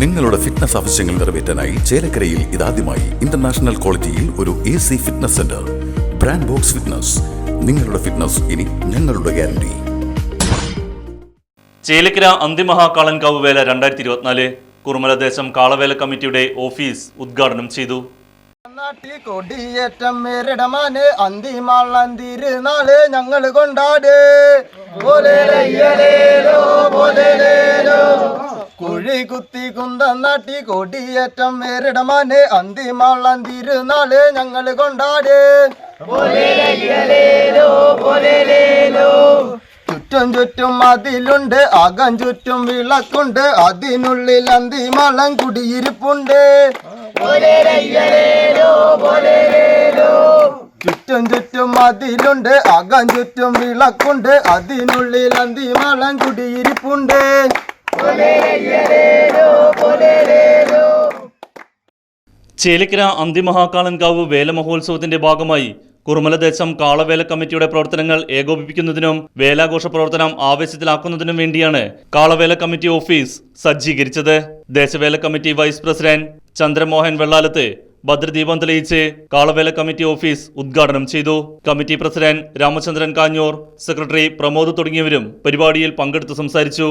നിങ്ങളുടെ ഫിറ്റ്നസ് ആവശ്യങ്ങൾ നിറവേറ്റാനായി ചേലക്കരയിൽ ഇതാദ്യമായി ഇന്റർനാഷണൽ ക്വാളിറ്റിയിൽ ഒരു A C fitness centre brand box fitness നിങ്ങളുടെ ഫിറ്റ്നസ് ഇനി ഞങ്ങളുടെ ഗ്യാരണ്ടി ചേലക്കര അന്തിമഹാകാളൻകാവ് വേല രണ്ടായിരത്തി ഇരുപത്തിനാല് കുറുമലദേശം കാളവേല കമ്മിറ്റിയുടെ ഓഫീസ് ഉദ്ഘാടനം ചെയ്തു. നാട്ടി കൊടിയേറ്റം മേരിടമാന് അന്തിമാളം തിരുനാൾ ഞങ്ങൾ കൊണ്ടാട് പോലെ. കുഴി കുത്തി കുന്തം നാട്ടി കൊടിയേറ്റം വേറിടമാനെ അന്തിമാളം തിരുനാൾ ഞങ്ങൾ കൊണ്ടാടേ. ചുറ്റും ചുറ്റും അതിലുണ്ട് അകം ചുറ്റും വിളക്കുണ്ട് അതിനുള്ളിൽ അന്തിമാളം കുടിയിരിപ്പുണ്ട് ചുറ്റും ചുറ്റും അതിലുണ്ട് അകം ചുറ്റും വിളക്കുണ്ട് അതിനുള്ളിൽ അന്തിമാളം കുടിയിരിപ്പുണ്ട് ചേലക്കര അന്തിമഹാക്കാളൻകാവ് വേല മഹോത്സവത്തിന്റെ ഭാഗമായി കുറുമലദേശം കാളവേല കമ്മിറ്റിയുടെ പ്രവർത്തനങ്ങൾ ഏകോപിപ്പിക്കുന്നതിനും വേലാഘോഷ പ്രവർത്തനം ആവേശത്തിലാക്കുന്നതിനും വേണ്ടിയാണ് Kalavela committee office സജ്ജീകരിച്ചത്. Deshavela committee vice president Chandramohan Vellalath ഭദ്രദീപം തെളിയിച്ച് കാളവേല കമ്മിറ്റി ഓഫീസ് ഉദ്ഘാടനം ചെയ്തു. Committee president Ramachandran Kanjoor secretary Pramod തുടങ്ങിയവരും പരിപാടിയിൽ പങ്കെടുത്ത് സംസാരിച്ചു.